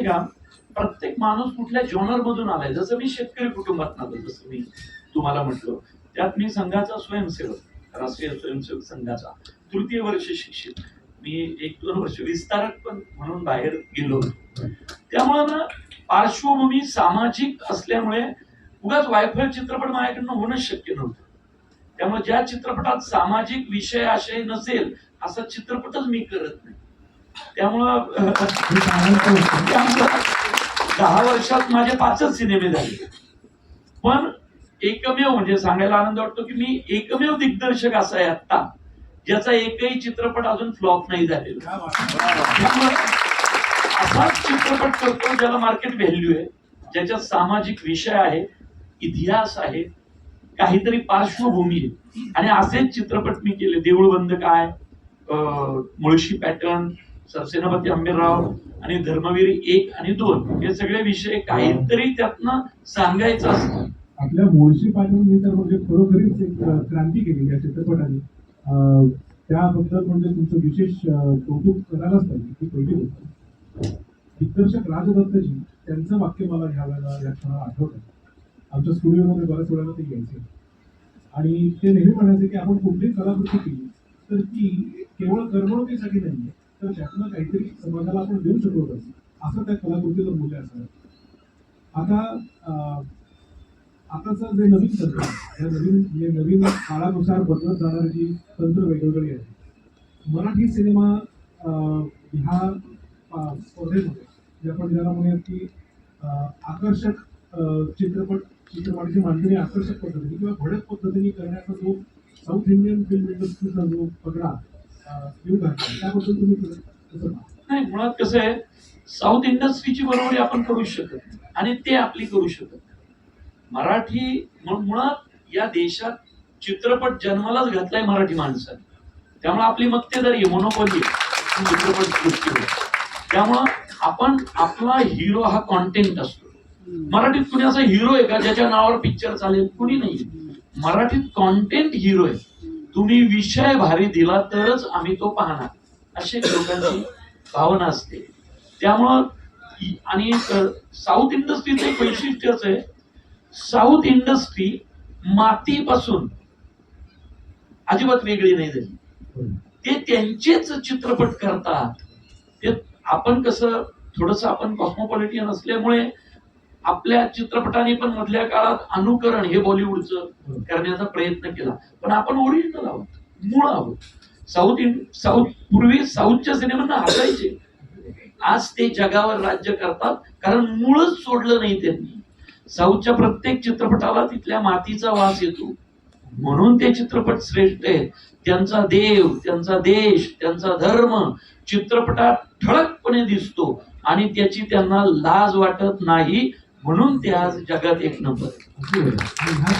माहिती का? प्रत्येक माणूस कुठल्या जॉनर मधून आलाय. जसं मी शेतकरी कुटुंबात आलो जसं मी तुम्हाला म्हटलो. त्यात मी संघाचा स्वयंसेवक राष्ट्रीय स्वयंसेवक संघाचा तृतीय वर्ष शिक्षित. मी एक दोन वर्ष विस्तारक पण म्हणून बाहेर गेलो होतो. त्यामुळे ना पार्श्वभूमी सामाजिक असल्यामुळे उगाच वायफळ चित्रपट माझ्याकडनं होणं शक्य नव्हतं. त्यामुळे ज्या चित्रपटात सामाजिक विषय आशय नसेल असा चित्रपटच मी करत नाही. त्यामुळं दहा वर्षात माझे पाचच सिनेमे झाले. पण एकमेव म्हणजे सांगायला आनंद वाटतो की मी एकमेव दिग्दर्शक असा आहे आता ज्याचा एकही चित्रपट अजून फ्लॉप नाही झालेला. असाच चित्रपट करतो ज्याला मार्केट व्हॅल्यू आहे ज्याच्यात सामाजिक विषय आहे इतिहास आहे काहीतरी पार्श्वभूमी आहे. आणि असेच चित्रपट मी केले. देऊळ बंद काय मुळशी पॅटर्न सरसेनापती आंबेराव आणि धर्मवीर एक आणि दोन हे सगळे विषय काहीतरी त्यातनं सांगायचं असतं. आपल्या मुळशी पाटील तर म्हणजे खरोखरीच एक क्रांती केली या चित्रपटाने. त्याबद्दल म्हणजे तुमचं विशेष कौतुक करायलाच पाहिजे ही पहिली गोष्ट. दिग्दर्शक राजदत्तजी त्यांचं वाक्य मला ह्या वेळेला या क्षणाला आठवतं आमच्या स्टुडिओमध्ये बऱ्याच वेळेला ते यायचे. आणि ते नेहमी म्हणायचे की आपण कुठली कलाकृती केली तर ती केवळ करमणुकीसाठी आहे तर त्यातनं काहीतरी समाजाला आपण देऊ शकलो असं. असं त्या कलाकृतीचं मूल्य असणार आता आताचं जे नवीन तंत्र आहे, या नवीन म्हणजे नवीन काळानुसार बदलत जाणारी जी तंत्र वेगवेगळी आहेत मराठी सिनेमा ह्या स्पर्धेमध्ये जे आपण ज्याला म्हणूयात की आकर्षक चित्रपट चित्रपटाची मांडणी आकर्षक पद्धतीने किंवा भडक पद्धतीने करण्याचा जो साऊथ इंडियन फिल्म इंडस्ट्रीचा जो पगडा नाही मुळात कसं आहे साऊथ इंडस्ट्रीची बरोबरी आपण करू शकत आणि ते आपली करू शकत मराठी मुळात या देशात चित्रपट जन्मालाच घातलाय मराठी माणसाने. त्यामुळे आपली मक्तेदारी आहे मोनोपॉली चित्रपट सृष्टीवर. त्यामुळं आपण आपला हिरो हा कॉन्टेंट असतो. मराठीत कुणी असा हिरो आहे का ज्याच्या नावावर पिक्चर चालेल? कुणी नाही मराठीत कॉन्टेंट हिरो आहे. तुम्ही विषय भारी दिला तरच आम्ही तो पाहणार. अशी लोकांची भावना असते. त्यामुळं आणि साऊथ इंडस्ट्रीचं एक वैशिष्ट्यच आहे. साऊथ इंडस्ट्री मातीपासून अजिबात वेगळी नाही झाली. ते त्यांचेच चित्रपट करतात. ते आपण कसं थोडस आपण कॉस्मोपॉलिटियन असल्यामुळे आपल्या चित्रपटाने पण मधल्या काळात अनुकरण हे बॉलिवूडचं करण्याचा प्रयत्न केला. पण आपण ओरिजिनल आहोत मूळ आहोत. साऊथ इंड साऊथ पूर्वी साऊथच्या सिनेमांना हसायचे. आज ते जगावर राज्य करतात कारण मूळच सोडलं नाही त्यांनी. साऊथच्या प्रत्येक चित्रपटाला तिथल्या मातीचा वास येतो. म्हणून ते चित्रपट श्रेष्ठ आहेत. त्यांचा देव त्यांचा देश त्यांचा धर्म चित्रपटात ठळकपणे दिसतो आणि त्याची त्यांना लाज वाटत नाही म्हणून ते आज जगात एक नंबर.